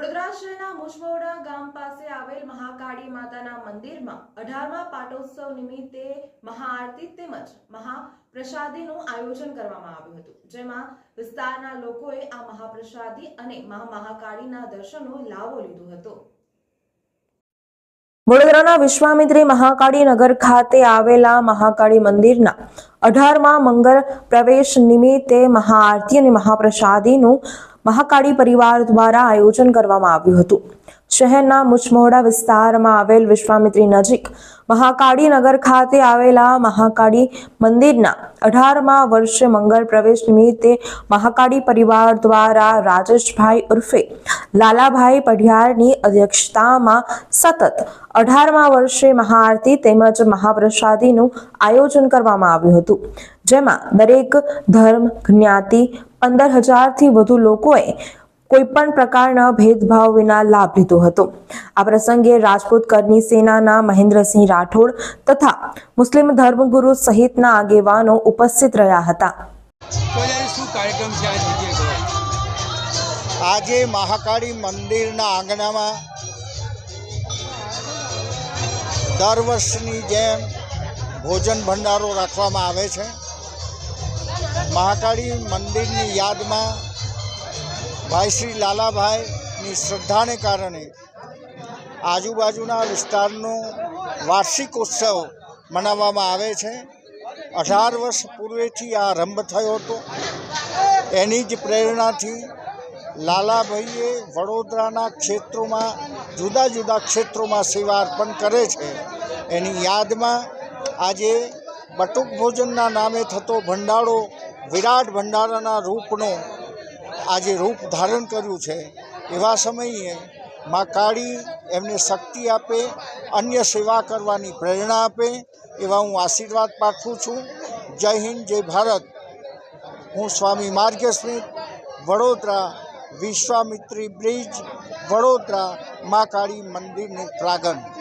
વડોદરા શહેરના મુજમોડા ગામ પાસે આવેલ મહાકાળી માતાના મંદિરમાં અઢારમા પાટોત્સવ નિમિત્તે મહાઆરતી તેમજ મહાપ્રસાદીનું આયોજન કરવામાં આવ્યું હતું. જેમાં વિસ્તારના લોકોએ આ મહાપ્રસાદી અને મહા મહાકાળીના દર્શનનો લાવો લીધો હતો. વડોદરાના વિશ્વામિત્રી મહાકાળી નગર ખાતે આવેલા મહાકાળી મંદિરના અઢારમાં મંગળ પ્રવેશ નિમિત્તે મહાઆરતી અને મહાપ્રસાદીનું મહાકાળી પરિવાર દ્વારા આયોજન કરવામાં આવ્યું હતું. શહેરના મુચમોડા વિસ્તારમાં આવેલ વિશ્વામિત્રી નજીક મહાકાળી નગર ખાતે આવેલા મહાકાળી મંદિરના અઢારમા વર્ષે મંગળ પ્રવેશ નિમિત્તે મહાકાળી પરિવાર દ્વારા રાજેશભાઈ ઉર્ફે લાલાભાઈ પઢિયારની અધ્યક્ષતામાં સતત અઢારમા વર્ષે મહાઆરતી તેમજ મહાપ્રસાદીનું આયોજન કરવામાં આવ્યું હતું. જેમાં દરેક ધર્મ, જ્ઞાતિ પંદર હજારથી વધુ લોકોએ કોઈપણ પ્રકારના ભેદભાવ વિના લાભ લીધો હતો. આ પ્રસંગે રાજપૂત કરની સેનાના મહેન્દ્રસિંહ રાઠોડ તથા મુસ્લિમ ધર્મગુરુ સહિતના આગેવાનો ઉપસ્થિત રહ્યા હતા. આજે મહાકાળી મંદિરના આંગણામાં દર વર્ષની જેમ ભોજન ભંડારો રાખવામાં આવે છે. મહાકાળી મંદિરની યાદમાં ભાઈ શ્રી લાલાભાઈની શ્રદ્ધાને કારણે આજુબાજુના વિસ્તારનો વાર્ષિક ઉત્સવ મનાવવામાં આવે છે. અઢાર વર્ષ પૂર્વેથી આ આરંભ થયો હતો. એની જ પ્રેરણાથી લાલાભાઈએ વડોદરાના ક્ષેત્રોમાં, જુદા જુદા ક્ષેત્રોમાં સેવા અર્પણ કરે છે. એની યાદમાં આજે બટુક ભોજનના નામે થતો ભંડારો વિરાટ ભંડારાના રૂપનો આજે રૂપ ધારણ કર્યું છે. એવા સમયે મા કાળી એમને શક્તિ આપે, અન્ય સેવા કરવાની પ્રેરણા આપે એવા હું આશીર્વાદ પાઠવું છું. જય હિન્દ, જય ભારત. હું સ્વામી માર્ગસ્મિત વડોદરા વિશ્વામિત્રી બ્રિજ, વડોદરા મા કાળી મંદિરનું પ્રાંગણ